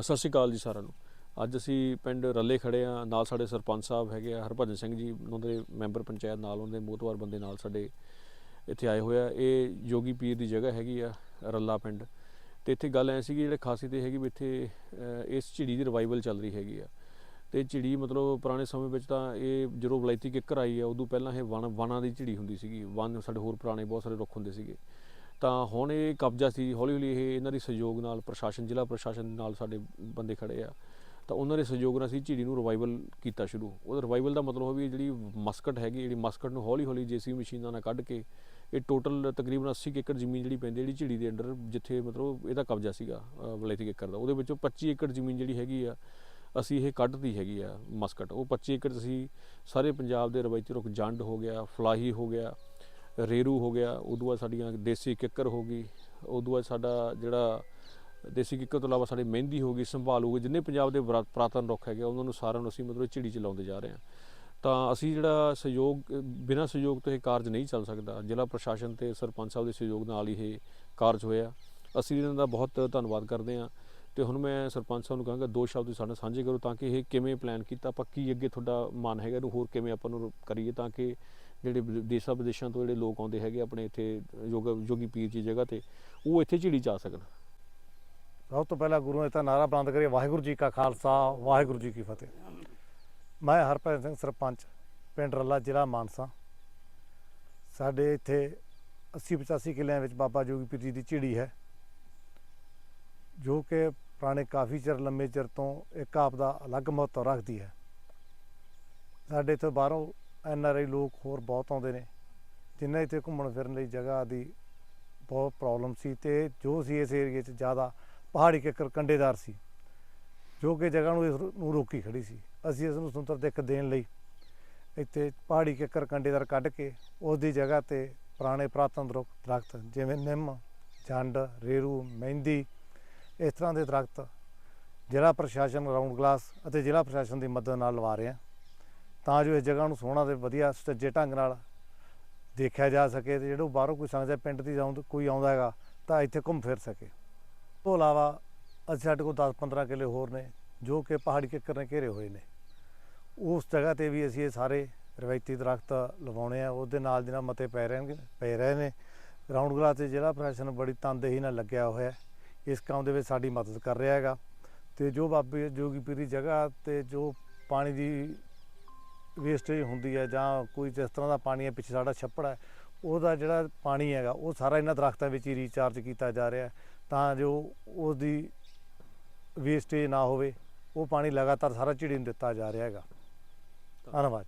ਸਤਿ ਸ਼੍ਰੀ ਅਕਾਲ ਜੀ ਸਾਰਿਆਂ ਨੂੰ। ਅੱਜ ਅਸੀਂ ਪਿੰਡ ਰੱਲੇ ਖੜੇ ਆ ਨਾਲ ਸਾਡੇ ਸਰਪੰਚ ਸਾਹਿਬ ਹੈਗੇ ਆ, ਹਰਭਜਨ ਸਿੰਘ ਜੀ, ਉਹਨਾਂ ਦੇ ਮੈਂਬਰ ਪੰਚਾਇਤ ਨਾਲ, ਉਹਨਾਂ ਦੇ ਮੋਤਵਾਰ ਬੰਦੇ ਨਾਲ ਸਾਡੇ ਇੱਥੇ ਆਏ ਹੋਏ ਆ। ਇਹ ਜੋਗੀ ਪੀਰ ਦੀ ਜਗ੍ਹਾ ਹੈਗੀ ਆ, ਰੱਲਾ ਪਿੰਡ। ਤੇ ਇੱਥੇ ਗੱਲ ਐ ਸੀ ਕਿ ਜਿਹੜੇ ਖਾਸੀਅਤ ਇਹ ਹੈਗੀ ਵੀ ਇੱਥੇ ਇਸ ਝਿੜੀ ਦੀ ਰਿਵਾਈਵਲ ਚੱਲ ਰਹੀ ਹੈਗੀ ਆ। ਤੇ ਝਿੜੀ ਮਤਲਬ ਪੁਰਾਣੇ ਸਮੇਂ ਵਿੱਚ ਤਾਂ ਇਹ ਜਦੋਂ ਵਲਾਇਤੀ ਕਿੱਕਰ ਆਈ ਆ, ਉਦੋਂ ਪਹਿਲਾਂ ਇਹ ਵਣ, ਵਣਾਂ ਦੀ ਝਿੜੀ ਹੁੰਦੀ ਸੀਗੀ। ਵਣ ਸਾਡੇ ਹੋਰ ਪੁਰਾਣੇ ਬਹੁਤ ਸਾਰੇ ਰੁੱਖ ਹੁੰਦੇ ਸੀਗੇ। ਤਾਂ ਹੁਣ ਇਹ ਕਬਜ਼ਾ ਸੀ ਹੌਲੀ ਹੌਲੀ ਇਹ ਇਹਨਾਂ ਦੇ ਸਹਿਯੋਗ ਨਾਲ ਪ੍ਰਸ਼ਾਸਨ ਜ਼ਿਲ੍ਹਾ ਪ੍ਰਸ਼ਾਸਨ ਨਾਲ ਸਾਡੇ ਬੰਦੇ ਖੜੇ ਆ। ਤਾਂ ਉਹਨਾਂ ਦੇ ਸਹਿਯੋਗ ਨਾਲ ਅਸੀਂ ਝਿੜੀ ਨੂੰ ਰਿਵਾਈਵਲ ਕੀਤਾ ਸ਼ੁਰੂ। ਉਹਦਾ ਰਿਵਾਈਵਲ ਦਾ ਮਤਲਬ ਹੈ ਵੀ ਜਿਹੜੀ ਮਸਕਟ ਹੈਗੀ ਜਿਹੜੀ ਮਸਕਟ ਨੂੰ ਹੌਲੀ ਹੌਲੀ ਜੇਸੀ ਮਸ਼ੀਨਾਂ ਨਾਲ ਕੱਢ ਕੇ ਇਹ ਟੋਟਲ ਤਕਰੀਬਨ 80 ਏਕੜ ਜ਼ਮੀਨ ਜਿਹੜੀ ਪੈਂਦੀ ਜਿਹੜੀ ਝਿੜੀ ਦੇ ਅੰਡਰ ਜਿੱਥੇ ਮਤਲਬ ਇਹਦਾ ਕਬਜ਼ਾ ਸੀਗਾ ਅ, ਵਲੈਤੀ ਏਕੜ ਦਾ। ਉਹਦੇ ਵਿੱਚੋਂ 25 ਏਕੜ ਜ਼ਮੀਨ ਜਿਹੜੀ ਹੈਗੀ ਆ ਅਸੀਂ ਇਹ ਕੱਢਦੀ ਹੈਗੀ ਆ ਮਸਕਟ। ਉਹ 25 ਏਕੜ ਅਸੀਂ ਸਾਰੇ ਪੰਜਾਬ ਦੇ ਰਵਾਇਤੀ ਰੁੱਖ ਜੰਡ ਹੋ ਗਿਆ ਫਲਾਹੀ ਹੋ ਗਿਆ ਰੇਰੂ ਹੋ ਗਿਆ, ਉਦੋਂ ਬਾਅਦ ਸਾਡੀਆਂ ਦੇਸੀ ਕਿੱਕਰ ਹੋ ਗਈ, ਉਦੋਂ ਬਾਅਦ ਸਾਡਾ ਜਿਹੜਾ ਦੇਸੀ ਕਿੱਕਰ ਤੋਂ ਇਲਾਵਾ ਸਾਡੀ ਮਹਿੰਦੀ ਹੋ ਗਈ, ਸੰਭਾਲ ਹੋ ਗਈ, ਜਿੰਨੇ ਪੰਜਾਬ ਦੇ ਬਰਾ- ਪੁਰਾਤਨ ਰੁੱਖ ਹੈਗੇ ਉਹਨਾਂ ਨੂੰ ਸਾਰਿਆਂ ਨੂੰ ਅਸੀਂ ਮਤਲਬ ਝਿੜੀ ਚ ਲਾਉਂਦੇ ਜਾ ਰਹੇ ਹਾਂ। ਤਾਂ ਅਸੀਂ ਜਿਹੜਾ ਸਹਿਯੋਗ, ਬਿਨਾਂ ਸਹਿਯੋਗ ਤੋਂ ਇਹ ਕਾਰਜ ਨਹੀਂ ਚੱਲ ਸਕਦਾ। ਜ਼ਿਲ੍ਹਾ ਪ੍ਰਸ਼ਾਸਨ ਤੇ ਸਰਪੰਚ ਸਾਹਿਬ ਦੇ ਸਹਿਯੋਗ ਨਾਲ ਹੀ ਇਹ ਕਾਰਜ ਹੋਇਆ। ਅਸੀਂ ਇਹਨਾਂ ਦਾ ਬਹੁਤ ਧੰਨਵਾਦ ਕਰਦੇ ਹਾਂ। ਤੇ ਹੁਣ ਮੈਂ ਸਰਪੰਚ ਸਾਹਿਬ ਨੂੰ ਕਹਾਂਗਾ, ਦੋ ਸ਼ਬਦ ਸਾਡੇ ਨਾਲ ਸਾਂਝੇ ਕਰੋ ਤਾਂ ਕਿ ਇਹ ਕਿਵੇਂ ਪਲਾਨ ਕੀਤਾ, ਆਪਾਂ ਕੀ ਅੱਗੇ ਤੁਹਾਡਾ ਮਨ ਹੈਗਾ, ਇਹਨੂੰ ਹੋਰ ਕਿਵੇਂ ਆਪਾਂ ਨੂੰ ਕਰੀਏ ਤਾਂ ਕਿ ਜਿਹੜੇ ਵਿਦ- ਦੇਸ਼ਾਂ ਵਿਦੇਸ਼ਾਂ ਤੋਂ ਜਿਹੜੇ ਲੋਕ ਆਉਂਦੇ ਹੈਗੇ ਆਪਣੇ ਇੱਥੇ ਯੋਗਾ ਯੋਗੀ ਪੀਰ ਜੀ ਜਗ੍ਹਾ ਤੇ, ਉਹ ਇੱਥੇ ਝਿੜੀ ਜਾ ਸਕਣ। ਸਭ ਤੋਂ ਪਹਿਲਾਂ ਗੁਰੂ ਨੇ ਤਾਂ ਨਾਰਾ ਬੁਲੰਦ ਕਰਿਆ, ਵਾਹਿਗੁਰੂ ਜੀ ਕਾ ਖਾਲਸਾ, ਵਾਹਿਗੁਰੂ ਜੀ ਕੀ ਫਤਿਹ। ਮੈਂ ਹਰਭਜਨ ਸਿੰਘ ਸਰਪੰਚ, ਪਿੰਡ ਰੱਲਾ, ਜ਼ਿਲ੍ਹਾ ਮਾਨਸਾ। ਸਾਡੇ ਇੱਥੇ 80 85 ਕਿਲਿਆਂ ਵਿੱਚ ਬਾਬਾ ਜੋਗੀ ਪੀਰ ਜੀ ਦੀ ਝਿੜੀ ਹੈ, ਜੋ ਕਿ ਪੁਰਾਣੇ ਕਾਫੀ ਚਿਰ, ਲੰਮੇ ਚਿਰ ਤੋਂ ਇੱਕ ਆਪ ਦਾ ਅਲੱਗ ਮਹੱਤਵ ਰੱਖਦੀ ਹੈ। ਸਾਡੇ ਇੱਥੇ ਬਾਹਰੋਂ ਐਨ ਆਰ ਆਈ ਲੋਕ ਹੋਰ ਬਹੁਤ ਆਉਂਦੇ ਨੇ ਜਿਨ੍ਹਾਂ ਇੱਥੇ ਘੁੰਮਣ ਫਿਰਨ ਲਈ ਜਗ੍ਹਾ ਦੀ ਬਹੁਤ ਪ੍ਰੋਬਲਮ ਸੀ ਤੇ ਜੋ ਸੀ ਇਸ ਏਰੀਏ 'ਚ ਜ਼ਿਆਦਾ ਪਹਾੜੀ ਕਿੱਕਰ ਕੰਡੇਦਾਰ ਸੀ, ਜੋ ਕਿ ਜਗ੍ਹਾ ਨੂੰ ਇਸ ਨੂੰ ਰੋਕੀ ਖੜੀ ਸੀ। ਅਸੀਂ ਇਸ ਨੂੰ ਸੁੰਦਰ ਦਿੱਖ ਦੇਣ ਲਈ ਇੱਥੇ ਪਹਾੜੀ ਕਿੱਕਰ ਕੰਡੇਦਾਰ ਕੱਢ ਕੇ ਉਸ ਦੀ ਜਗ੍ਹਾ ਤੇ ਪੁਰਾਣੇ ਪ੍ਰਾਤਨ ਰੁੱਖ ਦਰਖਤ ਜਿਵੇਂ ਨਿੰਮ, ਜੰਡ, ਰੇਰੂ, ਮਹਿੰਦੀ, ਇਸ ਤਰ੍ਹਾਂ ਦੇ ਦਰਖਤ ਜ਼ਿਲ੍ਹਾ ਪ੍ਰਸ਼ਾਸਨ ਰਾਉਂਡ ਗਲਾਸ ਅਤੇ ਜ਼ਿਲ੍ਹਾ ਪ੍ਰਸ਼ਾਸਨ ਦੀ ਮਦਦ ਨਾਲ ਲਵਾ ਰਹੇ ਹਾਂ। ਤਾਂ ਜੋ ਇਸ ਜਗ੍ਹਾ ਨੂੰ ਸੋਹਣਾ ਤੇ ਵਧੀਆ ਸੁਚੱਜੇ ਢੰਗ ਨਾਲ ਦੇਖਿਆ ਜਾ ਸਕੇ ਤੇ ਜਿਹੜਾ ਬਾਹਰੋਂ ਕੋਈ ਸੰਗਤ ਪਿੰਡ ਦੀ ਜਾਉਂ ਕੋਈ ਆਉਂਦਾ ਹੈਗਾ, ਤਾਂ ਇੱਥੇ ਘੁੰਮ ਫਿਰ ਸਕੇ। ਤੋਂ ਇਲਾਵਾ ਅਸੀਂ ਸਾਡੇ ਕੋਲ 10-15 ਕਿੱਲੇ ਹੋਰ ਨੇ, ਜੋ ਕਿ ਪਹਾੜੀ ਕਿੱਕਰ ਨੇ, ਘੇਰੇ ਹੋਏ ਨੇ। ਉਸ ਜਗ੍ਹਾ ਤੇ ਵੀ ਅਸੀਂ ਇਹ ਸਾਰੇ ਰਵਾਇਤੀ ਦਰਖਤ ਲਵਾਉਣੇ ਆ, ਉਹਦੇ ਨਾਲ ਦੀ ਨਾਲ ਮਤੇ ਪੈ ਰਹਿਣਗੇ ਪੈ ਰਹੇ ਨੇ। ਰਾਉਂਡ ਗਲਾ ਤੇ ਜ਼ਿਲ੍ਹਾ ਪ੍ਰਸ਼ਾਸਨ ਬੜੀ ਤਨਦੇਹੀ ਨਾਲ ਲੱਗਿਆ ਹੋਇਆ ਇਸ ਕੰਮ ਦੇ ਵਿੱਚ ਸਾਡੀ ਮਦਦ ਕਰ ਰਿਹਾ ਹੈਗਾ। ਤੇ ਜੋ ਬਾਬੇ ਜੋਗੀ ਪੀਰੀ ਜਗ੍ਹਾ ਤੇ ਜੋ ਪਾਣੀ ਦੀ ਵੇਸਟੇਜ ਹੁੰਦੀ ਹੈ ਜਾਂ ਕੋਈ ਜਿਸ ਤਰ੍ਹਾਂ ਦਾ ਪਾਣੀ ਹੈ ਪਿੱਛੇ ਸਾਡਾ ਛੱਪੜ ਹੈ ਉਹਦਾ ਜਿਹੜਾ ਪਾਣੀ ਹੈਗਾ ਉਹ ਸਾਰਾ ਇਹਨਾਂ ਦਰਖਤਾਂ ਵਿੱਚ ਹੀ ਰੀਚਾਰਜ ਕੀਤਾ ਜਾ ਰਿਹਾ ਤਾਂ ਜੋ ਉਹਦੀ ਵੇਸਟੇਜ ਨਾ ਹੋਵੇ ਉਹ ਪਾਣੀ ਲਗਾਤਾਰ ਸਾਰਾ ਝਿੜੀ ਨੂੰ ਦਿੱਤਾ ਜਾ ਰਿਹਾ ਹੈਗਾ। ਧੰਨਵਾਦ